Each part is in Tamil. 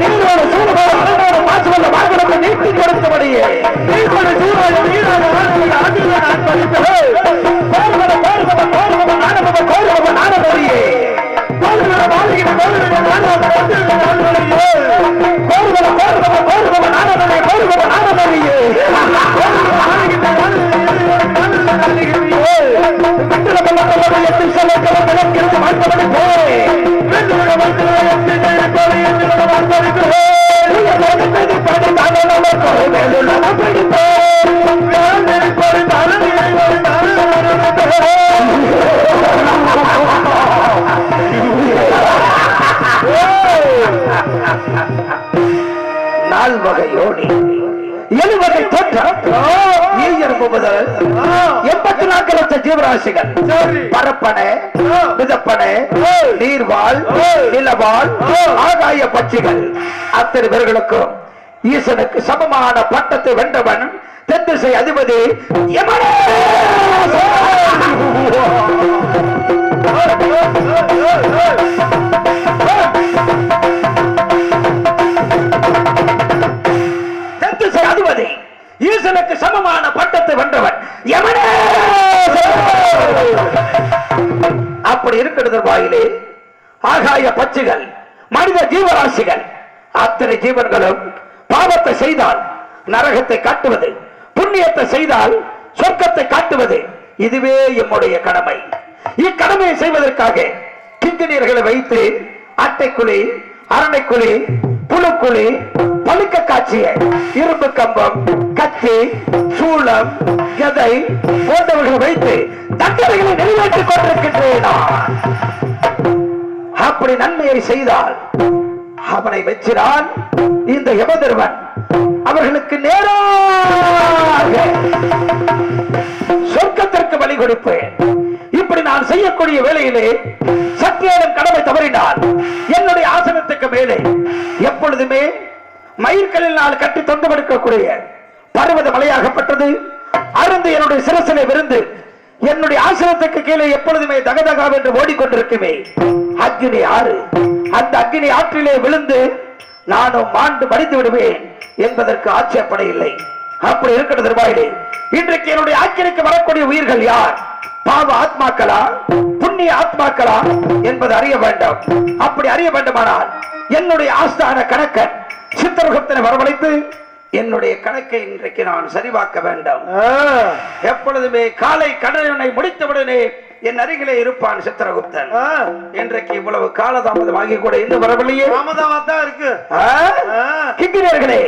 நீரோடு சூழலோடு அகரோடு மாசமல்ல வாகனத்தை நீட்டி கொடுத்த வழியே வகை தோற்றம் எண்பத்தி நான்கு லட்சம் ஜீவராசிகள். பரப்பனை மிதப்பனை நீர்வாழ் நிலவாழ் ஆகாய பட்சிகள். அத்தனை பேர்களுக்கும் ஈசனுக்கு சமமான பட்டத்தை வென்றவன் தென் திசை அதிபதி யமனே! ஈசனுக்கு சமமான பட்டத்தை வென்றவன் யமனே! அப்படி இருக்கிறது வாயிலே ஆகாய பச்சுகள் மனித ஜீவராசிகள் அத்தனை ஜீவன்களும் பாவத்தை செய்தால் நரகத்தை காட்டுவது புண்ணியத்தை செய்தால் சொர்க்கத்தை காட்டுவது இதுவே எம்முடைய கடமை இக்கடமையை செய்வதற்காக கிங்கினியர்களை வைத்து அட்டைக்குழி அரணைக்குழி புழுக்குழி பழுக்க காட்சிய இரும்பு கம்பம் கத்தி சூளம் கதை போன்றவர்களை வைத்து தண்டனைகளை நிறைவேற்றிக் கொண்டிருக்கின்றேனா? நான். அப்படி நன்மையை செய்தால் அவனை வச்சிறான் இந்த யமதர்வன் அவர்களுக்கு நேராக சொர்க்கத்திற்கு வழி கொடுப்பேன். இப்படி நான் செய்யக்கூடிய வேலையிலே சற்றேனும் கடமை தவறினால் என்னுடைய ஆசனத்துக்கு மேலே எப்பொழுதுமே மயிர்களினால் கட்டி தொந்தமெடுக்கக்கூடிய பருவத மலையாகப்பட்டது. அருந்து என்னுடைய சிரசிலே விருந்து என்னுடைய ஆசிரத்துக்கு கீழே எப்பொழுதுமே தகதகா என்று ஓடிக்கொண்டிருக்குமே. அக்னி ஆறு அந்த அக்னி ஆற்றிலே விழுந்து நானும் மாண்டு மடித்து விடுவேன் என்பதற்கு ஆட்சேபனை இல்லை. அப்படி இருக்கிறது ரூபாயிலே இன்றைக்கு என்னுடைய ஆக்கிரைக்கு வரக்கூடிய உயிர்கள் யார்? பாவ ஆத்மாக்களா? புண்ணிய ஆத்மாக்களா? என்பது அறிய வேண்டும். அப்படி அறிய வேண்டுமானால் என்னுடைய ஆஸ்தான கணக்கன் சித்திரகுப்தனை வரவழைத்து என்னுடைய கணக்கை இன்றைக்கு நான் சரிபார்க்க வேண்டும். எப்பொழுதுமே காலை கடனை முடித்தவுடனே என் அருகிலே இருப்பான் சித்திரகுப்தன். இன்றைக்கு இவ்வளவு காலதாமதமாகி கூட இன்னும் வரவில்லையே? தாமதமா தான் இருக்கு. ஆ? கிங்கினியர்களே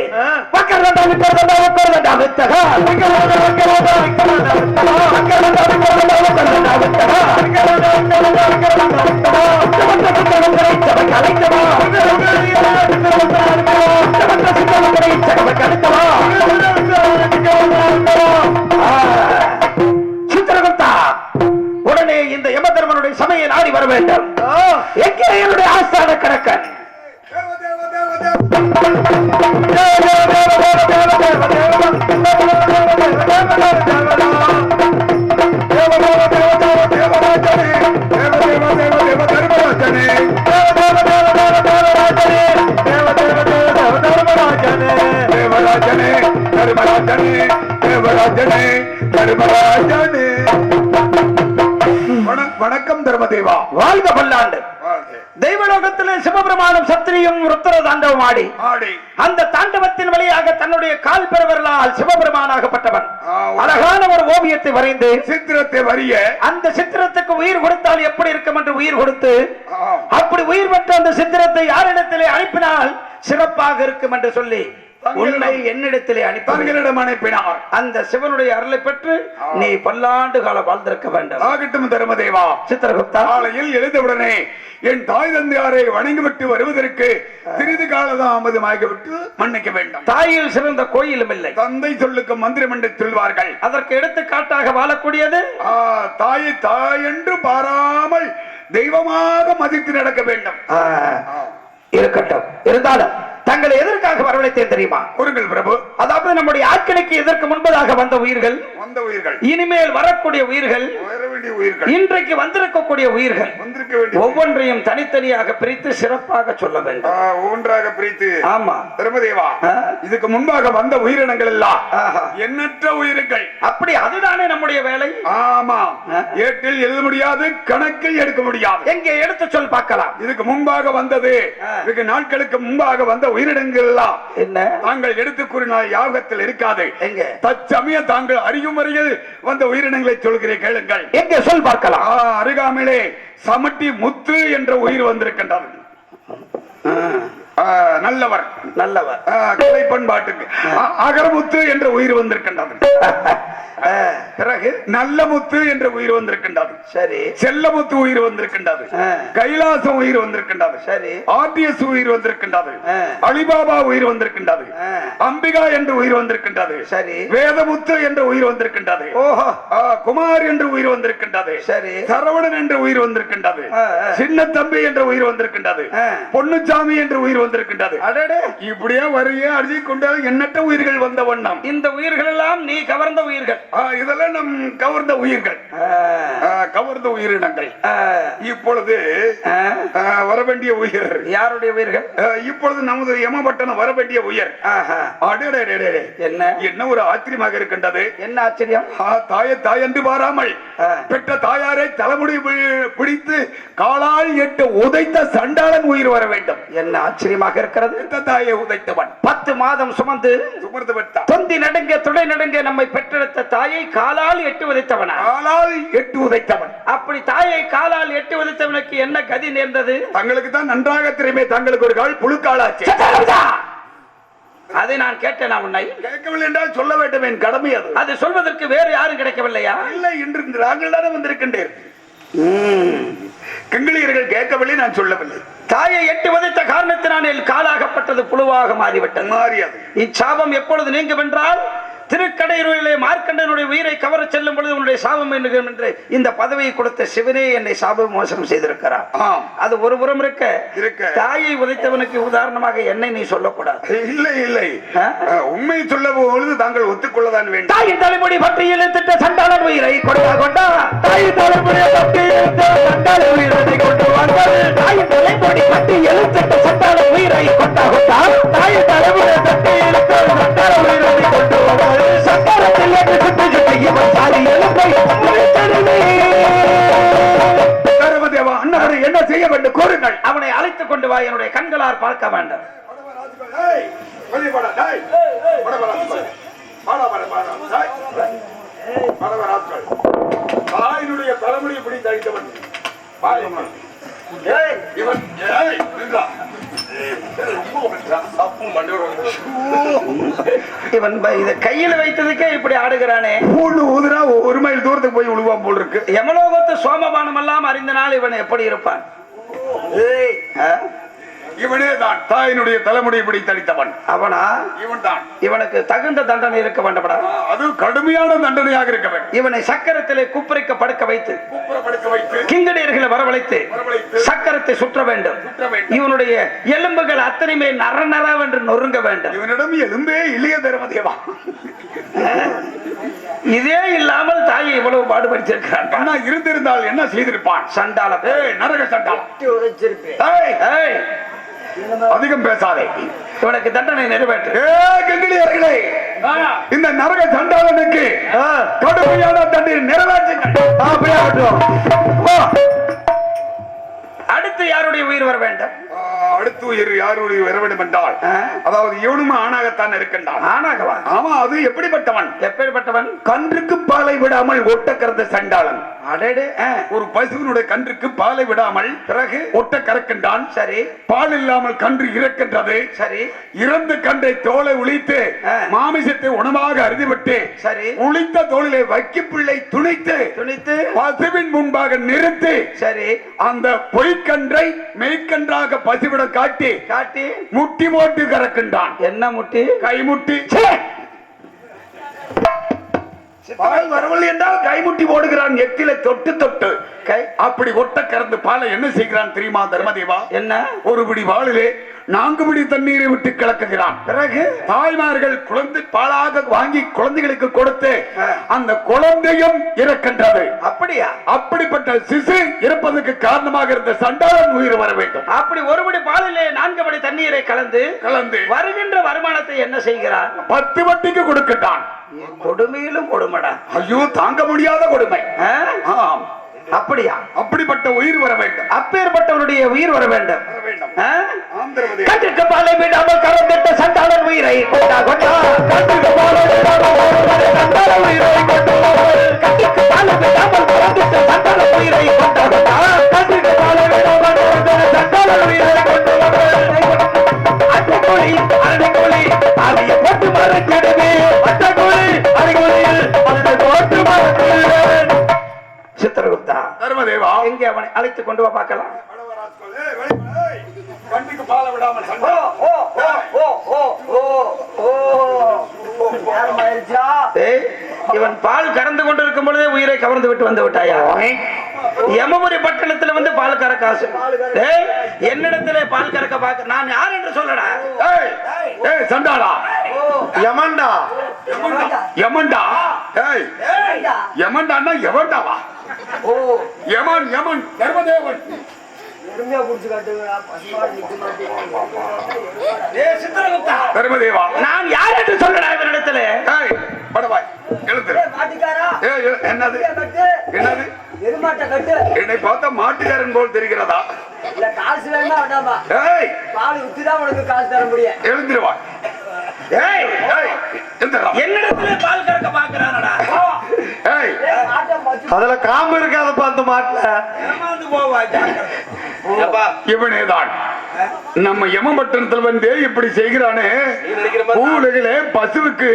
யமதர்மனுடைய சபையை நாடி வர வேண்டும் எங்கே என்னுடைய ஆஸ்தான கணக்கன் தர்மராஜனே தர்மராஜனே வண- வணக்கம் தர்மதேவா. வாழ்க பல்லாண்டு. தெய்வலோகத்திலே சிவபெருமானும் சத்திரியும் ருத்திர தாண்டவம் ஆடி. அந்த தாண்டவத்தின் வழியாக தன்னுடைய கால் பெருவர்களால் சிவபெருமானாகப்பட்டவன். அழகான ஒரு ஓவியத்தை வரைந்து சித்திரத்தை வரிய. அந்த சித்திரத்துக்கு உயிர் கொடுத்தால் எப்படி இருக்கும் என்று உயிர் கொடுத்து. அப்படி உயிர் பெற்ற அந்த சித்திரத்தை யாரிடத்திலே அனுப்பினால் சிறப்பாக இருக்கும் என்று சொல்லி உன்னை என்னிடத்திலே அனுப்பி தங்களிடம் அனுப்பினார். அந்த சிவனுடைய அருளை பெற்று நீ பல்லாண்டு காலம் வாழ்ந்திருக்க வேண்டும். ஆகட்டும் தர்மதேவா. சித்திரகுப்தா. காலையில் எழுந்தவுடனே என் தாய் தந்தையாரை வணங்கிவிட்டு வருவதற்கு சிறிது காலதாமதமாகிவிட்டு மன்னிக்க வேண்டும். தாயில் சிறந்த கோயிலும் இல்லை. தந்தை சொல்லுக்கு மந்திரம் என்று சொல்வார்கள். அதற்கு எடுத்துக்காட்டாக வாழக்கூடியது? தாயை தாய் என்று பாராமல் தெய்வமாக மதித்து நடக்க வேண்டும். இருக்கட்டும். இருந்தாலும் தங்களை எதற்காக வரவழைத்தேன் தெரியுமா? கூறுங்கள் பிரபு. அதாவது நம்முடைய ஆட்களுக்கு இதற்கு முன்பதாக வந்த உயிர்கள்? வந்த உயிர்கள். இனிமேல் வரக்கூடிய உயிர்கள்? வேண்டிய உயிர்கள். இன்றைக்கு வந்திருக்கக்கூடிய உயிர்கள் ஒவ்வொன்றையும் தனித்தனியாக பிரித்து சிறப்பாக சொல்ல வேண்டும். ஒவ்வொன்றாக பிரித்து. ஆமா. தர்மதேவா. இதுக்கு முன்பாக வந்த உயிரினங்கள் எல்லாம். எண்ணற்ற உயிர்கள். அப்படி அதுதானே நம்முடைய வேலை? ஆமா. ஏட்டில் எழுத முடியாது கணக்கில் எடுக்க முடியாது. எங்கே எடுத்து சொல் பார்க்கலாம். இதுக்கு முன்பாக வந்தது. வெகு நாட்களுக்கு முன்பாக வந்த உயிரினங்கள் எல்லாம் என்ன? தாங்கள் எடுத்து கூறினால் யாகத்தில் இருக்காது. எங்க? தற்சமயம் தாங்கள் அறியும் வரையில் வந்த உயிரினங்களை சொல்கிறேன் கேளுங்கள். எங்கே சொல் பார்க்கலாம். அருகாமலே அருகாமையிலே சமட்டி முத்து என்ற உயிர் வந்திருக்கின்றது. நல்லவர் நல்லவர் கலை பண்பாட்டுக்கு அகரமுத்து என்ற உயிர் வந்திருக்கின்றது பிறகு நல்ல முத்து என்ற உயிர் வந்திருக்கின்றது சரி செல்லமுத்து உயிர் வந்திருக்கின்றது. கைலாசம் உயிர் வந்திருக்கின்றது சரி ஆர்டிஎஸ் உயிர் வந்திருக்கின்றது. அலிபாபா உயிர் வந்திருக்கின்றது. அம்பிகா என்ற உயிர் வந்திருக்கின்றது சரி வேதமுத்து என்ற உயிர் வந்திருக்கின்றது ஓஹோ குமார் என்று உயிர் வந்திருக்கின்றது சரி சரவணன் என்ற உயிர் வந்திருக்கின்றது. சின்ன தம்பி என்ற உயிர் வந்திருக்கின்றது ஆ. பொன்னுச்சாமி என்ற உயிர் வந்திருக்கின்றது. இப்படியே வரைய அழுதி கொண்டால் எண்ணற்ற உயிர்கள் வந்த வண்ணம். இந்த உயிர்கள் எல்லாம் நீ கவர்ந்த உயிர்கள். இதெல்லாம் நம் கவர்ந்த உயிர்கள். கவர்ந்த உயிரினங்கள். இப்பொழுது. ஆ, வரவேண்டிய உயிர். யாருடைய உயிர்கள்? இப்பொழுது நமது யமபட்டணம் வரவேண்டிய உயிர். என்ன? என்ன ஒரு ஆச்சரியமாக இருக்கின்றது. என்ன ஆச்சரியம்? தாயை தாய் என்று பாராமல். பெற்ற தாயாரை தலைமுடி பிடித்து காலால் எட்டு உதைத்த சண்டாளன் உயிர் வர வேண்டும். என்ன ஆச்சரியமாக இருக்கிறது. தாயை உதைத்தவன். பத்து மாதம் சுமந்து சுமர்ந்து பெற்றான் தொந்தி நடுங்க துடை நடுங்க நம்மை பெற்றெடுத்த தாயை காலால் எட்டு உதைத்தவனா? காலால் எட்டு உதைத்தவன். அப்படி தாயை காலால் எட்டு உதைத்தவனுக்கு என்ன கதி நேர்ந்தது? தங்களுக்கு தான் நன்றாக தெரியுமே தங்களுக்கு ஒரு கால் புழுக்காலாச்சு! அதை நான் கேட்டேன் உன்னை? கேட்கவில்லை என்றால் சொல்ல வேண்டும் என் கடமை அது. அது சொல்வதற்கு வேறு யாரும் கிடைக்கவில்லையா? இல்லை என்று நாங்கள் தானே வந்திருக்கின்றேன். கங்கிலியர்கள் கேட்கவில்லை நான் சொல்லவில்லை. தாயை எட்டு உதைத்த காரணத்தினால் என் காலாகப்பட்டது புழுவாக மாறிவிட்டது. மாறியது. இச்சாபம் எப்பொழுது நீங்கும் என்றால் திருக்கடையூரிலே மார்க்கண்டனுடைய உயிரை கவரச் செல்லும் பொழுது உன்னுடைய சாபம் என்னும் என்று இந்த பதவியை கொடுத்த சிவனே என்னை சாப மோசம் செய்திருக்கிறார். அது ஒரு புறம் இருக்க. இருக்க. தாயை உதைத்தவனுக்கு உதாரணமாக என்னை நீ சொல்லக்கூடாது. இல்லை இல்லை. உண்மை சொல்ல பொழுது தாங்கள் ஒத்துக்கொள்ளதான் வேண்டும். தாயின் தலைமுடி பற்றி இழுத்திட்ட சண்டாளன் உயிரை கொடுவா கொண்டா? தாயின் தலைமுடியை பற்றி இழுத்த சண்டாளன் உயிரை கொண்டு வந்தது தாயின் தலைமுடி பற்றி இழுத்திட்ட சண்டாளன் உயிரை கொண்டா கொண்டா? தாயின் தலைமுடியை பற்றி இழுத்த சண்டாளன் உயிரை கொண்டு வந்தது என்று இவன் சாரி என்ன செய்ய வேண்டும் கூறுங்கள் அவனை அழைத்துக் கொண்டு வா என்னுடைய கண்களால் பார்க்க வேண்டும் ஏய், தாயினுடைய பிடித்து அடித்தவன் பாருங்கள். இவன் இதை கையில் வைத்ததுக்கே இப்படி ஆடுகிறானே. பூண்டு ஊதுனா ஒரு மைல் தூரத்துக்கு போய் விழுவான் போல் இருக்கு. யமலோகத்து சோமபானம் எல்லாம் அறிந்த நாள் இவன் எப்படி இருப்பான்? ஆ? இவனே தான் தாயினுடைய தலைமுடியை பிடித்து அடித்தவன் அவனா? இவன் தான். இவனுக்கு தகுந்த தண்டனை இருக்க வேண்டும்டா. அது கடுமையான தண்டனையாக இருக்க வேண்டும். இவனை சக்கரத்திலே குப்பரிக்க படுக்க வைத்து குப்புறப்படுத்த வைத்து கிங்கடியர்களை வரவழைத்து வரவழைத்து சக்கரத்தை சுற்ற வேண்டும். இவனுடைய எலும்புகள் அத்தனையுமே நர நரவென்று நொறுங்க வேண்டும். இவனிடம் எலும்பே இல்லையே தர்மதேவா? இதே இல்லாமல் தாயை இவ்வளவு பாடுபடுத்திருக்கிறான் என்ன இருந்திருந்தால் என்ன செய்திருப்பான்? சண்டால ஏய் நரக ஏய், அதிகம் பேசாதே. இவனுக்கு தண்டனை நிறைவேற்று. இந்த நரக சண்டாளனுக்கு ஆ. கடுமையான தண்டனை. போ. அடுத்து யாருடைய உயிர் வர வேண்டும்? அடுத்து உயிர் யாருடைய வர வேண்டும் என்றால்? அதாவது இவனும் ஆணாகத்தான் இருக்கின்றான். ஆனாகவா ஆமா அது எப்படிப்பட்டவன்? எப்பேற்பட்டவன்? கன்றுக்கு பாலை விடாமல் ஒட்ட கறந்த சண்டாளன். அடேடு. ஒரு பசுவினுடைய கன்றுக்கு பாலை விடாமல் பிறகு? ஒட்ட கறக்கின்றான். சரி. பால் இல்லாமல் கன்று இறக்கின்றது. சரி. இறந்த கன்றை தோலை உளித்து ஆ. மாமிசத்தை உணவாக அருதிவிட்டு சரி. உளித்த தோளிலே வைக்கி பிள்ளை துணித்து துணித்து? பசுவின் முன்பாக நிறுத்தி சரி. அந்த பொய்க்கன்றை மெய்க்கன்றாக பசுவிடம் காட்டி காட்டி முட்டி போட்டு கறக்கின்றான். என்ன முட்டி? கைமுட்டி ச்சே! பால் வரவில்லை என்றால் கைமுட்டி போடுகிறான். எத்தில தொட்டு தொட்டு. கை? அப்படி ஒட்ட கறந்து பாலை என்ன செய்கிறான் தெரியுமா தர்மதேவா? என்ன? ஒரு பிடி வாளிலே நான்குபடி தண்ணீரை விட்டு கிளக்குகிறான். பிறகு? தாய்மார்கள் குழந்தை பாலாக வாங்கி குழந்தைகளுக்கு கொடுத்து. அந்த குழந்தையும் இறக்கின்றது. அப்படியா? அப்படிப்பட்ட சிசு இருப்பதற்கு காரணமாக இருந்த சண்டாளன் உயிர் வர வேண்டும். அப்படி ஒருபடி பாலிலே நான்கு படி தண்ணீரை கலந்து கலந்து வருகின்ற வருமானத்தை என்ன செய்கிறார்? பத்து வட்டிக்கு கொடுக்கின்றான் கொடுமையிலும் கொடுமடா. ஐயோ தாங்க முடியாத கொடுமை. அப்படியா? அப்படிப்பட்ட உயிர் வர வேண்டும். அப்பேற்பட்டவருடைய உயிர் வர வேண்டும். கட்டிற்கு பாலை விடாமல் கலந்திட்ட சண்டாளன் உயிரை கொண்டா கொண்டா. கட்டிற்கு பாலை விடாமல் கலந்திட்ட சண்டாளன் உயிரை கொண்டா கட்டிற்கு பாலை விடாமல் கலந்திட்ட சண்டாளன் உயிரை கொண்டா கொண்டா. கட்டிற்கு பாலை விடாமல் கலந்திட்ட சண்டாளன் உயிரை கொண்டா அட்டக்குழி அரணிக்குழி தர்மதேவா எங்கே அவனை அழைத்து கொண்டு வா பார்க்கலாம். கண்ணுக்கு பால விடாமல் இவன் பால் கறந்து கொண்டிருக்கும் பொழுதே உயிரை கவர்ந்து விட்டு வந்து விட்டாயா? யமபுரி பட்டணத்துல வந்து பால் கறக்க ஏய், என்னிடத்திலே பால் கறக்க பார்க்க நான் யார் என்று சொல்லடா. ஏய், சண்டாளா. யமன்டா யமன்டா ஏய் யமன்டான்னா எவன்டாவா யமன் யமன் தர்மதேவன். தர்மதேவா. நான் யார் என்று சொல்லடா இவனிடத்திலே. ஏய் படவாய் ஏய், என்னது? என்னது? எருமாட்ட கட்டு. என்னை பார்த்தா மாட்டுக்காரன் போல் தெரிகிறதா? இல்ல காசு வேணா வேண்டாமா ஏய்! பால் வித்துதான் உனக்கு காசு தர முடியும் எழுந்துருவா ஏய் ஏய் எந்திரா என்னிடத்திலே பால் கறக்க பார்க்கிறானடா ஏய்! அதுல காம்பு இருக்காதப்பா அந்த மாட்டுல. ஏமாந்து போவா ஜாக்கிரதை. இவனேதான். நம்ம யமபட்டணத்தில் வந்து இப்படி செய்கிறானே. பூவுலகிலே பசுவுக்கு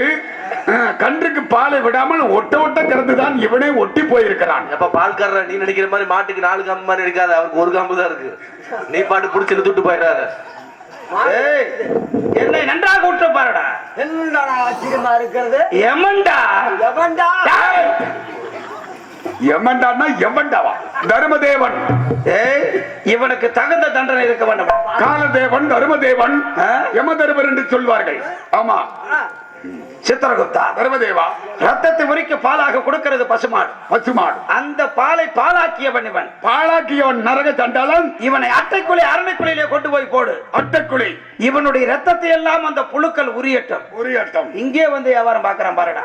கன்றுக்கு பாலை விடாமல் ஒட்ட ஒட்ட கறந்துதான் இவனே ஒட்டி போயிருக்கிறான். எப்ப பால்காரர் நீ நினைக்கிற மாதிரி மாட்டுக்கு நாலு காம்பு மாதிரி இருக்காது அவருக்கு ஒரு காம்பு தான் இருக்கு. நீ பாட்டு புடிச்சு இழுத்துட்டு போயிடாத. ஏய், என்னை நன்றாக உற்று பாருடா. என்னடா ஆச்சரியமா இருக்கிறது? எமன்டா எவன்டா டேய். எவன்டான்னா எவன்டாவா தர்மதேவன். ஏய், இவனுக்கு தகுந்த தண்டனை இருக்க வேண்டும். காலதேவன் தர்மதேவன்? யமதர்மர் என்று சொல்வார்கள். ஆமா. சித்திரகுப்தா தர்மதேவா. ரத்தத்தை உரிக்க பாலாக கொடுக்கிறது பசுமாடு. பசுமாடு. அந்த பாலை பாலாக்கியவன் இவன். பாழாக்கியவன் நரக சண்டாளன். இவனை அட்டைக்குழி அரணைக்குழியிலே கொண்டு போய் போடு. அட்டக்குழி. இவனுடைய ரத்தத்தை எல்லாம் அந்த புழுக்கள் உரியட்டும். உரியட்டம். இங்கே வந்து வியாபாரம் பார்க்கறான் பாருடா.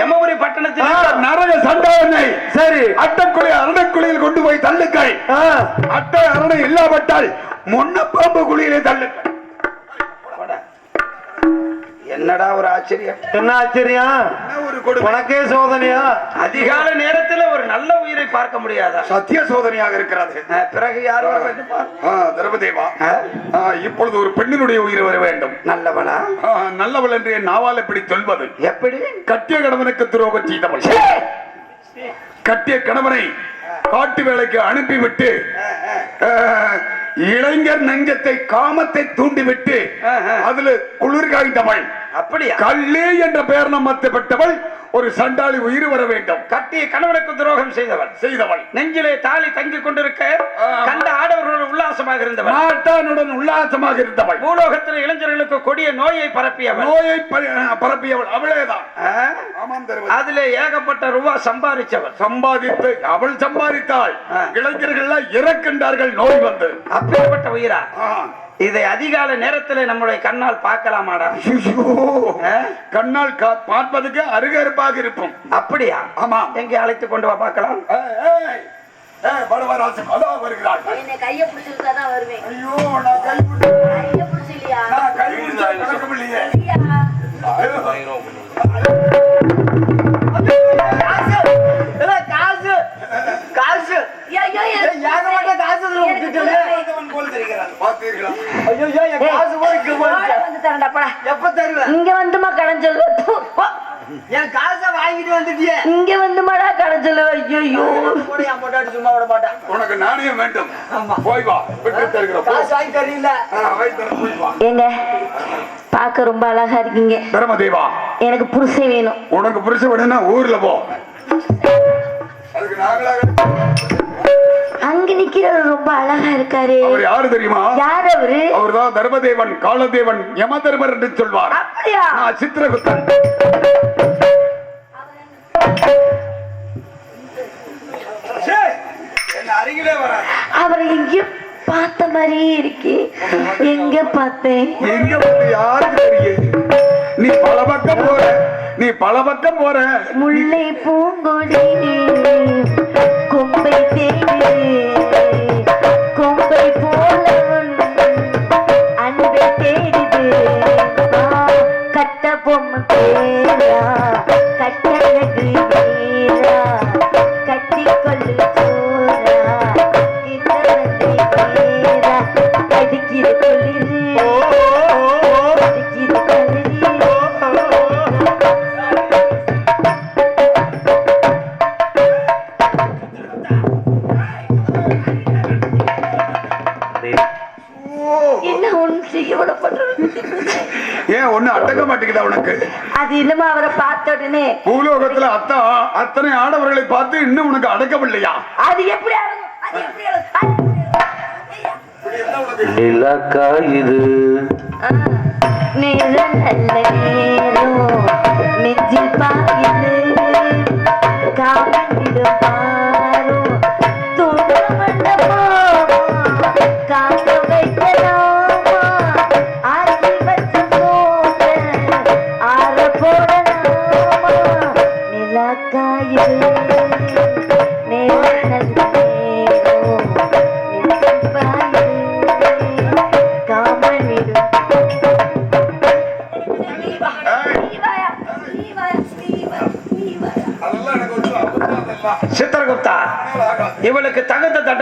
யமபுரி ஆ, பட்டணத்தில் நரக சண்டாளனை. சரி. அட்டக்குழி அரணைக்குழியில் கொண்டு போய் தள்ளுங்கள். அட்டை அரணை இல்லாவிட்டால் முன்ன பாம்பு குழியிலே தள்ளுங்கள். போடா. என்னடா ஒரு ஆச்சரியம்? என்ன ஆச்சரியம்? என்ன ஒரு கொடுமை. உனக்கே சோதனையா? அதிகாலை நேரத்தில் ஒரு நல்ல உயிரை பார்க்க முடியாதா? சத்திய சோதனையாக இருக்கிறது பிறகு யார் வர வேண்டும்? தர்மதேவா. இப்பொழுது ஒரு பெண்ணினுடைய உயிர் வர வேண்டும். நல்லவனா ஆ, நல்லவள் என்று என் நாவால் எப்படி சொல்வது? எப்படி? கட்டிய கணவனுக்கு துரோகம் செய்தவள். கட்டிய கணவனை காட்டு வேலைக்கு அனுப்பிவிட்டு இளைஞர் நெஞ்சத்தை காமத்தை தூண்டிவிட்டு. அதுல குளிர் காய்ந்தவள். அப்படியா? கள்ளே என்ற பெயர் நம்மத்தப்பட்டவள் ஒரு சண்டாளி உயிர் வர வேண்டும். கட்டிய கணவனுக்கு துரோகம் செய்தவன் செய்தவள். நெஞ்சிலே தாலி தங்கிக் கொண்டிருக்க. கண்ட ஆடவர்களோடு உல்லாசமாக இருந்தவன் மாட்டானுடன் உல்லாசமாக இருந்தவள். பூலோகத்தில் இளைஞர்களுக்கு கொடிய நோயை பரப்பியவன் நோயை பரப்பியவள். அவளேதான். அதிலே ஏகப்பட்ட ரூபா சம்பாதிச்சவன் சம்பாதித்து அவள் சம்பாதித்தாள். இளைஞர்கள் இறக்கின்றார்கள். நோய் வந்து. அப்பேற்பட்ட உயிரா. இதை அதிகாலை நேரத்தில் நம்முடைய கண்ணால் பார்க்கலாமாடா? கண்ணால் கா- பார்ப்பதற்கு அருகருப்பாக இருக்கும் அப்படியா? ஆமா. எங்கே அழைத்து கொண்டு வா பார்க்கலாம். ஐயோ, நான் கை கை ஏங்க? பார்க்க ரொம்ப அழகா இருக்கீங்க. பிரமதேவா எனக்கு புருஷன் வேணும். உனக்கு புரிச விடனா ஊர்ல போ. அங்க நிக்கிறது ரொம்ப அழகா இருக்காரு. அவர் யாரு தெரியுமா? யார் அவரு? அவர்தான் தர்மதேவன் காலதேவன் யமதர்மர் என்று சொல்வார். அப்படியா? நான் சித்திரகுப்தன். என்ன? அருகிலே வராது அவரை எங்கேயோ பார்த்த மாதிரியே இருக்கு. எங்க பார்த்தேன்? எங்க வந்து யாருக்கு தெரியும் நீ பல பக்கம் போற. நீ பல பக்கம் போற. முல்லை பூங்கொடி கொம்பை தேடி இன்னும் அவரை பார்த்த உடனே பூலோகத்துல அத்தா அத்தனை ஆடவர்களை பார்த்து இன்னும் உனக்கு அடக்கவில்லையா அது எப்படி? நிலக்கா இது. ஆ,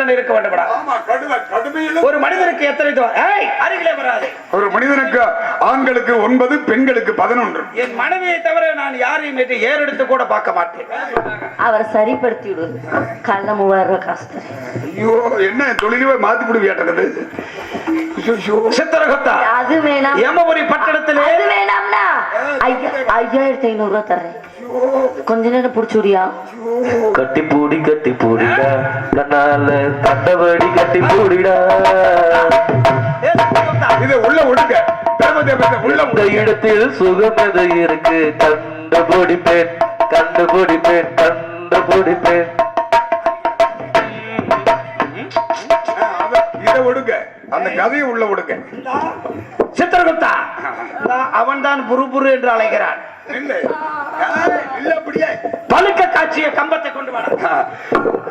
தண்டனை இருக்க வேண்டும்டா. ஒரு மனிதனுக்கு எத்தனை அருகிலே வராது. ஒரு மனிதனுக்கு ஆண்களுக்கு ஒன்பது பெண்களுக்கு பதினொன்று. என் மனைவியை தவிர நான் யாரையும் ஏறெடுத்து கூட பார்க்க மாட்டேன். அவரை சரிப்படுத்தி விடு கள்ள மூவாயிரம் ரூபாய் காசு தரேன். ஐயோ என்ன தொழிலே மாத்தி விடுவியாட்டது சித்திரகுப்தா அது வேணாம். யமபுரி பட்டணத்திலே அது வேணாம்னா. ஐயா ஐயாயிரத்தி ஐநூறு ரூபாய் தர்றேன். கொஞ்ச நேரம் பிடிச்சுடியா கட்டி பூடி கட்டி பூடிடா கண்ணால கண்டபடி கட்டி பூடிடா இதை உள்ள இந்த இடத்தில் சுகம் எது இருக்கு கண்டுபிடிப்பேன் கண்டுபிடிப்பேன் கண்டுபிடிப்பேன் இதை ஒடுங்க. அந்த கதையை உள்ள ஒடுங்க. சித்திரகுப்தா அவன் தான் புரு புரு என்று அழைக்கிறான். பழுக்க காட்சிய கம்பத்தை கொண்டு வர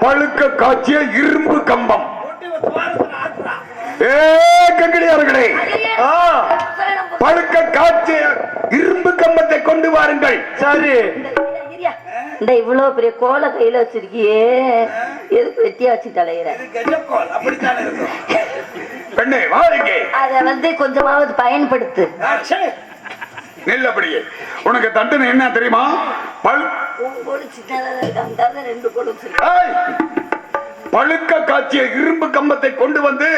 பழுக்க காய்ச்சிய இரும்பு கம்பம். ஏ கங்கடியார்களே. ஆ, பழுக்க காய்ச்சிய இரும்பு கம்பத்தை கொண்டு வாருங்கள். சரி. இந்த இவ்வளவு பெரிய கோலை கையில வச்சிருக்கியே. எதுக்கு வெட்டியா வச்சு இங்கே. அத வந்து கொஞ்சமாவது பயன்படுத்து. நெல்லபடியே உனக்கு தண்டனை என்ன தெரியுமா? பழு! பழுக்க காய்ச்சிய இரும்பு கம்பத்தை கொண்டு வந்து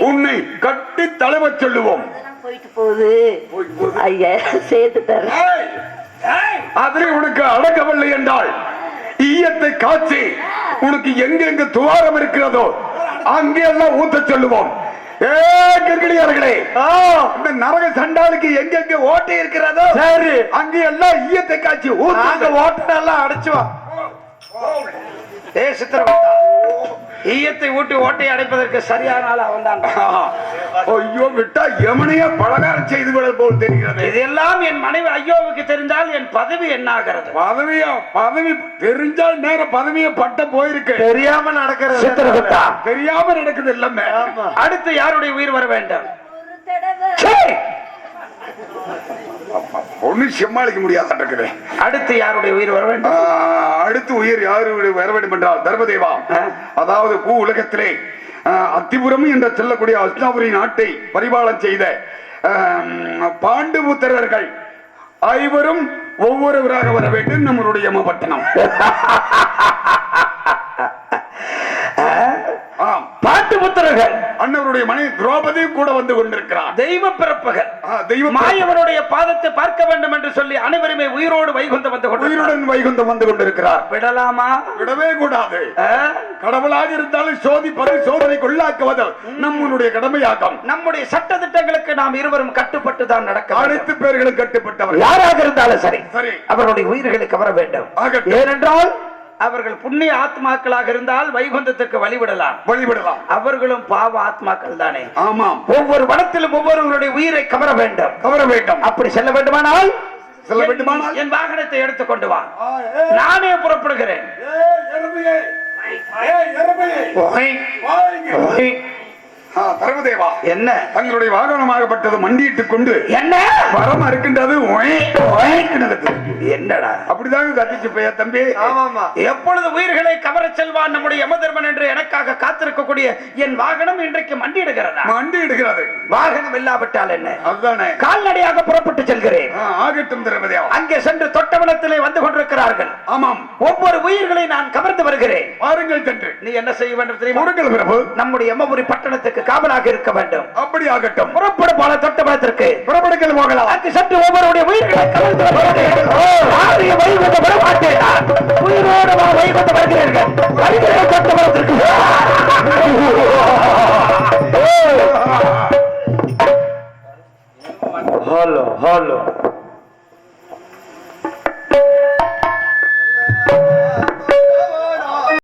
உன்னை கட்டி தலைவச் சொல்லுவோம். போயிட்டு போகுது. ஐயாயிரம் சேர்த்து தரேன்! அதிலே உனக்கு அடக்கவில்லை என்றால் ஈயத்தை காய்ச்சி உனக்கு எங்கெங்க துவாரம் இருக்கிறதோ அங்கே எல்லாம் ஊத்த சொல்லுவோம். ஏ இந்த நரக சண்டாளுக்கு எங்கெங்க ஓட்டை இருக்கிறதோ சரி. அங்கே எல்லாம் ஈயத்தை காய்ச்சி ஊத்த ஓட்டெல்லாம் அடைச்சுவா ஏ சித்திரகுப்தா ஈயத்தை ஊட்டி ஓட்டை அடைப்பதற்கு சரியான ஆள் அவன் தான் ஐயோ விட்டா யமனையே பலகாரம் செய்து விட போல் தெரிகிறது. இதெல்லாம் என் மனைவி ஐயோவுக்கு தெரிந்தால் என் பதவி என்னாகிறது? பதவியா? பதவி தெரிஞ்சால் நேரம் பதவியை பட்ட போயிருக்கு. தெரியாம நடக்கிறது தெரியாம நடக்குது எல்லாமே அடுத்து யாருடைய உயிர் வர வேண்டும்! சமாளிக்க முடியாத அடுத்து யாருடைய உயிர் வர வேண்டும்? அடுத்து உயிர் யாரு வர வேண்டும் என்றால் தர்மதேவா. அதாவது பூ உலகத்திலே அத்திபுரம் என்று சொல்லக்கூடிய அஸ்தாபுரி நாட்டை பரிபாலனம் செய்த பாண்டுபுத்திரர்கள் ஐவரும் ஒவ்வொருவராக வர வேண்டும் நம்மளுடைய யமபட்டணம் ஆம் பாட்டு புத்திரர்கள் அண்ணவருடைய மனைவி திரௌபதியும் கூட வந்து கொண்டிருக்கிறார். தெய்வ பிறப்புகள். மாயவனுடைய பாதத்தை பார்க்க வேண்டும் என்று சொல்லி அனைவருமே உயிரோடு வைகுந்தம் வந்து. உயிருடன் வைகுந்தம் வந்து கொண்டிருக்கிறார். விடலாமா? விடவே கூடாது? கடவுளாக இருந்தாலும் சோதிப்பது சோதனைக்கு உள்ளாக்குவது நம்மளுடைய கடமையாகும். நம்முடைய சட்ட திட்டங்களுக்கு நாம் இருவரும் கட்டுப்பட்டு தான் நடக்க. அனைத்து பேர்களும் கட்டுப்பட்டவர் யாராக இருந்தாலும் சரி சரி. அவர்களுடைய உயிர்களை கவர வேண்டும். ஏனென்றால் அவர்கள் புண்ணிய ஆத்மாக்களாக இருந்தால் வைகுந்தத்துக்கு வழிவிடலாம். வழிவிடலாம். அவர்களும் பாவ ஆத்மாக்கள் தானே. ஆமாம். ஒவ்வொரு வனத்திலும் ஒவ்வொருவருடைய உயிரை கவர வேண்டும். கவர வேண்டும். அப்படி செல்ல வேண்டுமானால்? செல்ல என்- வேண்டுமானால்? என் வாகனத்தை எடுத்துக் கொண்டு வா. நானே புறப்படுகிறேன். ஏய், எருமையே. ஏய், எருமையே. வா இங்கே. ஆ, தர்மதேவா. என்ன? தங்களுடைய வாகனமாகப்பட்டது மண்டியிட்டுக் கொண்டு என்ன? வரம் இருக்கின்றது ஒய், ஒய்க்கு நடக்குது. என்னடா? அப்படிதாங்க கத்திச்சு பையா தம்பி. ஆமாமா எப்பொழுது உயிர்களை கவர செல்வான் நம்முடைய யமதர்மன் என்று எனக்காக காத்திருக்கக்கூடிய என் வாகனம் இன்றைக்கு மண்டியிடுகிறதா? மண்டி இடுகிறது வாகனம் இல்லாவிட்டால் என்ன? அதுதானே. கால்நடையாக புறப்பட்டு செல்கிறேன். ஆ, ஆகட்டும் தர்மதேவா. அங்கே சென்று தொட்டவனத்திலே வந்து கொண்டிருக்கிறார்கள். ஆமாம். ஒவ்வொரு உயிர்களை நான் கவர்ந்து வருகிறேன். வாருங்கள் சென்று. நீ என்ன செய்ய வேண்டும் தெரியுமா? பிரபு. நம்முடைய எம்மபுரி பட்டணத்துக்கு காவலாக இருக்க வேண்டும். அப்படி ஆகட்டும் புறப்படும் போல தொட்டவனத்திற்கு புறப்படுங்கள் போகலாம் அங்கு சென்று ஒவ்வொருடைய உயிர்களை கவர்ந்து வைகுந்த விட மாட்டேன். உயிரோடு வைகுந்த வருகிறீர்கள் வருகிறேன் தொட்டவனத்திற்கு ஹலோ ஹலோ.